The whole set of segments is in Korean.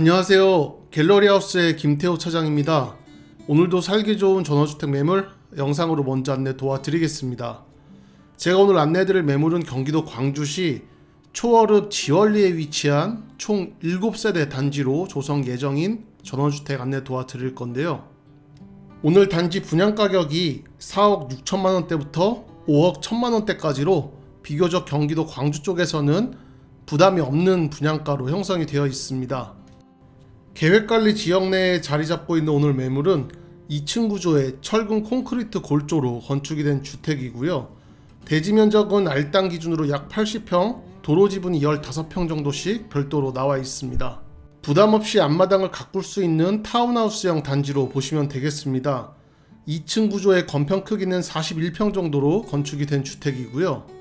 안녕하세요. 갤러리하우스의 김태호 차장입니다. 오늘도 살기 좋은 전원주택 매물 영상으로 먼저 안내 도와드리겠습니다. 제가 오늘 안내드릴 매물은 경기도 광주시 초월읍 지월리에 위치한 총 7세대 단지로 조성 예정인 전원주택 안내 도와드릴 건데요. 오늘 단지 분양 가격이 4억 6천만 원대부터 5억 1천만 원대까지로 비교적 경기도 광주 쪽에서는 부담이 없는 분양가로 형성이 되어 있습니다. 계획관리 지역 내에 자리 잡고 있는 오늘 매물은 2층 구조의 철근 콘크리트 골조로 건축이 된 주택이고요. 대지 면적은 알당 기준으로 약 80평, 도로 지분이 15평 정도씩 별도로 나와 있습니다. 부담 없이 앞마당을 가꿀 수 있는 타운하우스형 단지로 보시면 되겠습니다. 2층 구조의 건평 크기는 41평 정도로 건축이 된 주택이고요.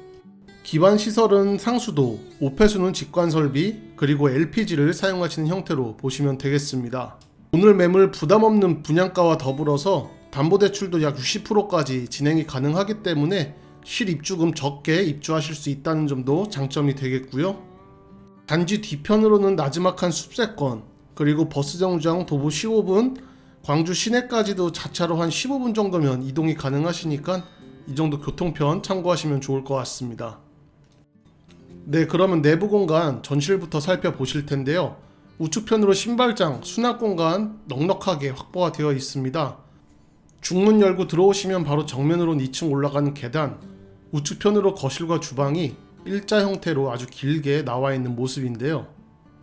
기반 시설은 상수도, 오폐수는 직관 설비, 그리고 LPG를 사용하시는 형태로 보시면 되겠습니다. 오늘 매물 부담 없는 분양가와 더불어서 담보대출도 약 60%까지 진행이 가능하기 때문에 실입주금 적게 입주하실 수 있다는 점도 장점이 되겠고요. 단지 뒤편으로는 나지막한 숲세권, 그리고 버스 정류장 도보 15분, 광주 시내까지도 자차로 한 15분 정도면 이동이 가능하시니까 이 정도 교통편 참고하시면 좋을 것 같습니다. 네, 그러면 내부 공간 전실부터 살펴보실 텐데요. 우측편으로 신발장, 수납 공간 넉넉하게 확보가 되어 있습니다. 중문 열고 들어오시면 바로 정면으로는 2층 올라가는 계단, 우측편으로 거실과 주방이 일자 형태로 아주 길게 나와 있는 모습인데요.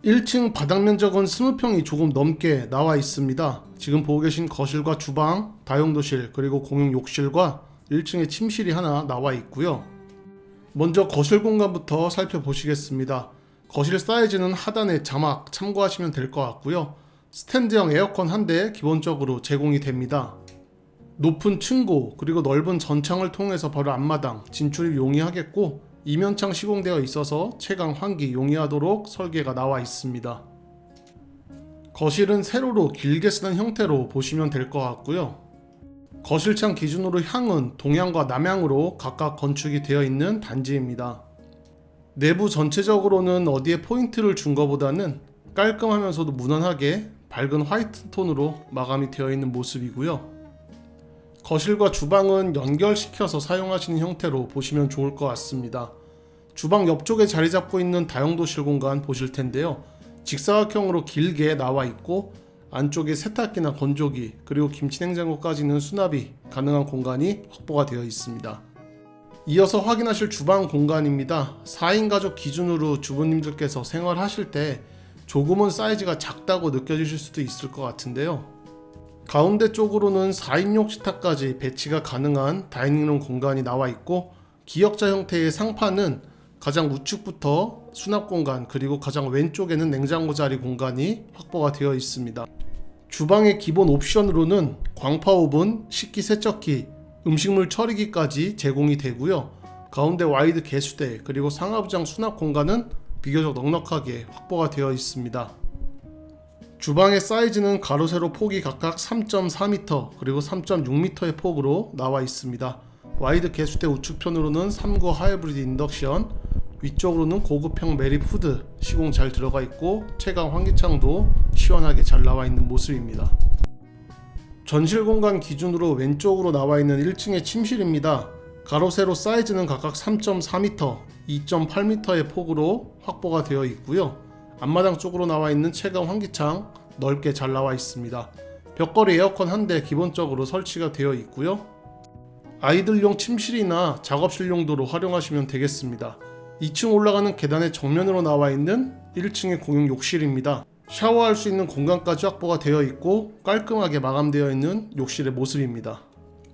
1층 바닥 면적은 20평이 조금 넘게 나와 있습니다. 지금 보고 계신 거실과 주방, 다용도실, 그리고 공용 욕실과 1층에 침실이 하나 나와 있고요. 먼저 거실 공간부터 살펴보시겠습니다. 거실 사이즈는 하단에 자막 참고하시면 될 것 같고요. 스탠드형 에어컨 한 대 기본적으로 제공이 됩니다. 높은 층고 그리고 넓은 전창을 통해서 바로 앞마당 진출이 용이하겠고 이면창 시공되어 있어서 채광 환기 용이하도록 설계가 나와 있습니다. 거실은 세로로 길게 쓰는 형태로 보시면 될 것 같고요. 거실창 기준으로 향은 동향과 남향으로 각각 건축이 되어 있는 단지입니다. 내부 전체적으로는 어디에 포인트를 준 것보다는 깔끔하면서도 무난하게 밝은 화이트 톤으로 마감이 되어 있는 모습이고요. 거실과 주방은 연결시켜서 사용하시는 형태로 보시면 좋을 것 같습니다. 주방 옆쪽에 자리 잡고 있는 다용도실 공간 보실 텐데요. 직사각형으로 길게 나와 있고 안쪽에 세탁기나 건조기 그리고 김치냉장고까지는 수납이 가능한 공간이 확보가 되어 있습니다. 이어서 확인하실 주방 공간입니다. 4인 가족 기준으로 주부님들께서 생활하실 때 조금은 사이즈가 작다고 느껴지실 수도 있을 것 같은데요. 가운데 쪽으로는 4인용 식탁까지 배치가 가능한 다이닝룸 공간이 나와 있고 기역자 형태의 상판은 가장 우측부터 수납 공간 그리고 가장 왼쪽에는 냉장고 자리 공간이 확보가 되어 있습니다. 주방의 기본 옵션으로는 광파 오븐, 식기 세척기, 음식물 처리기까지 제공이 되고요. 가운데 와이드 개수대 그리고 상하부장 수납 공간은 비교적 넉넉하게 확보가 되어 있습니다. 주방의 사이즈는 가로 세로 폭이 각각 3.4m 그리고 3.6m의 폭으로 나와 있습니다. 와이드 개수대 우측편으로는 3구 하이브리드 인덕션, 위쪽으로는 고급형 매립 후드 시공 잘 들어가 있고 채광 환기창도 시원하게 잘 나와 있는 모습입니다. 전실 공간 기준으로 왼쪽으로 나와 있는 1층의 침실입니다. 가로 세로 사이즈는 각각 3.4m, 2.8m의 폭으로 확보가 되어 있고요. 앞마당 쪽으로 나와 있는 채광 환기창 넓게 잘 나와 있습니다. 벽걸이 에어컨 한 대 기본적으로 설치가 되어 있고요. 아이들용 침실이나 작업실 용도로 활용하시면 되겠습니다. 2층 올라가는 계단의 정면으로 나와 있는 1층의 공용 욕실입니다. 샤워할 수 있는 공간까지 확보가 되어 있고 깔끔하게 마감되어 있는 욕실의 모습입니다.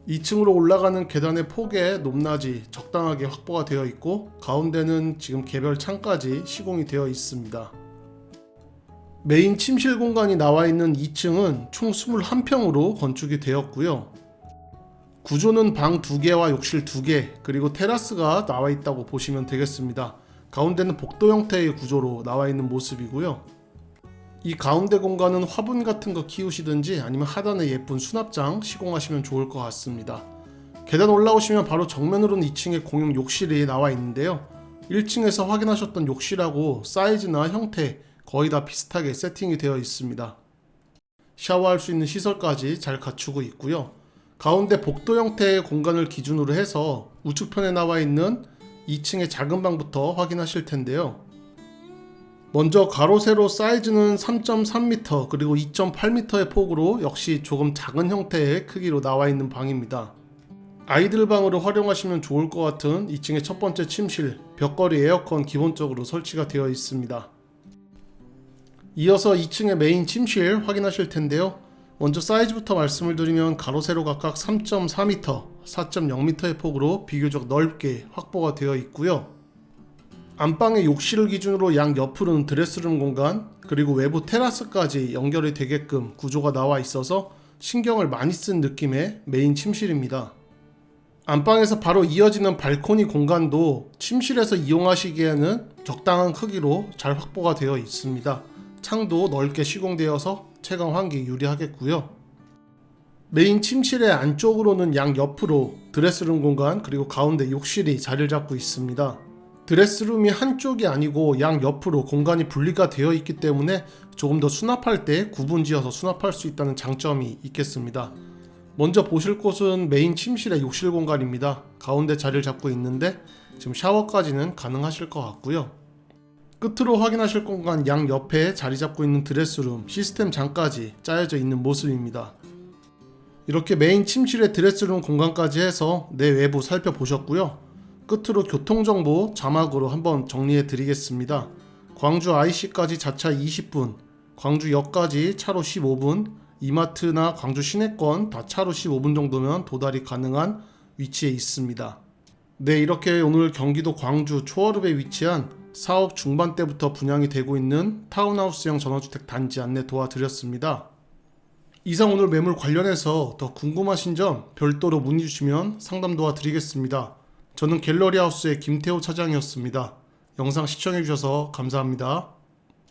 2층으로 올라가는 계단의 폭의 높낮이 적당하게 확보가 되어 있고 가운데는 지금 개별 창까지 시공이 되어 있습니다. 메인 침실 공간이 나와 있는 2층은 총 21평으로 건축이 되었고요. 구조는 방 2개와 욕실 2개 그리고 테라스가 나와 있다고 보시면 되겠습니다. 가운데는 복도 형태의 구조로 나와 있는 모습이고요. 이 가운데 공간은 화분 같은 거 키우시든지 아니면 하단에 예쁜 수납장 시공하시면 좋을 것 같습니다. 계단 올라오시면 바로 정면으로는 2층에 공용 욕실이 나와 있는데요. 1층에서 확인하셨던 욕실하고 사이즈나 형태 거의 다 비슷하게 세팅이 되어 있습니다. 샤워할 수 있는 시설까지 잘 갖추고 있고요. 가운데 복도 형태의 공간을 기준으로 해서 우측편에 나와 있는 2층의 작은 방부터 확인하실 텐데요. 먼저 가로 세로 사이즈는 3.3m 그리고 2.8m의 폭으로 역시 조금 작은 형태의 크기로 나와 있는 방입니다. 아이들 방으로 활용하시면 좋을 것 같은 2층의 첫 번째 침실, 벽걸이 에어컨 기본적으로 설치가 되어 있습니다. 이어서 2층의 메인 침실 확인하실 텐데요. 먼저 사이즈부터 말씀을 드리면 가로 세로 각각 3.4m, 4.0m의 폭으로 비교적 넓게 확보가 되어 있고요. 안방의 욕실을 기준으로 양 옆으로는 드레스룸 공간 그리고 외부 테라스까지 연결이 되게끔 구조가 나와 있어서 신경을 많이 쓴 느낌의 메인 침실입니다. 안방에서 바로 이어지는 발코니 공간도 침실에서 이용하시기에는 적당한 크기로 잘 확보가 되어 있습니다. 창도 넓게 시공되어서 채광 환기 유리하겠고요. 메인 침실의 안쪽으로는 양 옆으로 드레스룸 공간 그리고 가운데 욕실이 자리를 잡고 있습니다. 드레스룸이 한쪽이 아니고 양 옆으로 공간이 분리가 되어 있기 때문에 조금 더 수납할 때 구분지어서 수납할 수 있다는 장점이 있겠습니다. 먼저 보실 곳은 메인 침실의 욕실 공간입니다. 가운데 자리를 잡고 있는데 지금 샤워까지는 가능하실 것 같고요. 끝으로 확인하실 공간 양 옆에 자리 잡고 있는 드레스룸, 시스템 장까지 짜여져 있는 모습입니다. 이렇게 메인 침실의 드레스룸 공간까지 해서 내 외부 살펴보셨고요. 끝으로 교통정보 자막으로 한번 정리해 드리겠습니다. 광주 IC까지 자차 20분, 광주역까지 차로 15분, 이마트나 광주 시내권 다 차로 15분 정도면 도달이 가능한 위치에 있습니다. 네, 이렇게 오늘 경기도 광주 초월읍에 위치한 사업 중반대부터 분양이 되고 있는 타운하우스형 전원주택 단지 안내 도와드렸습니다. 이상 오늘 매물 관련해서 더 궁금하신 점 별도로 문의 주시면 상담 도와드리겠습니다. 저는 갤러리 하우스의 김태호 차장이었습니다. 영상 시청해주셔서 감사합니다.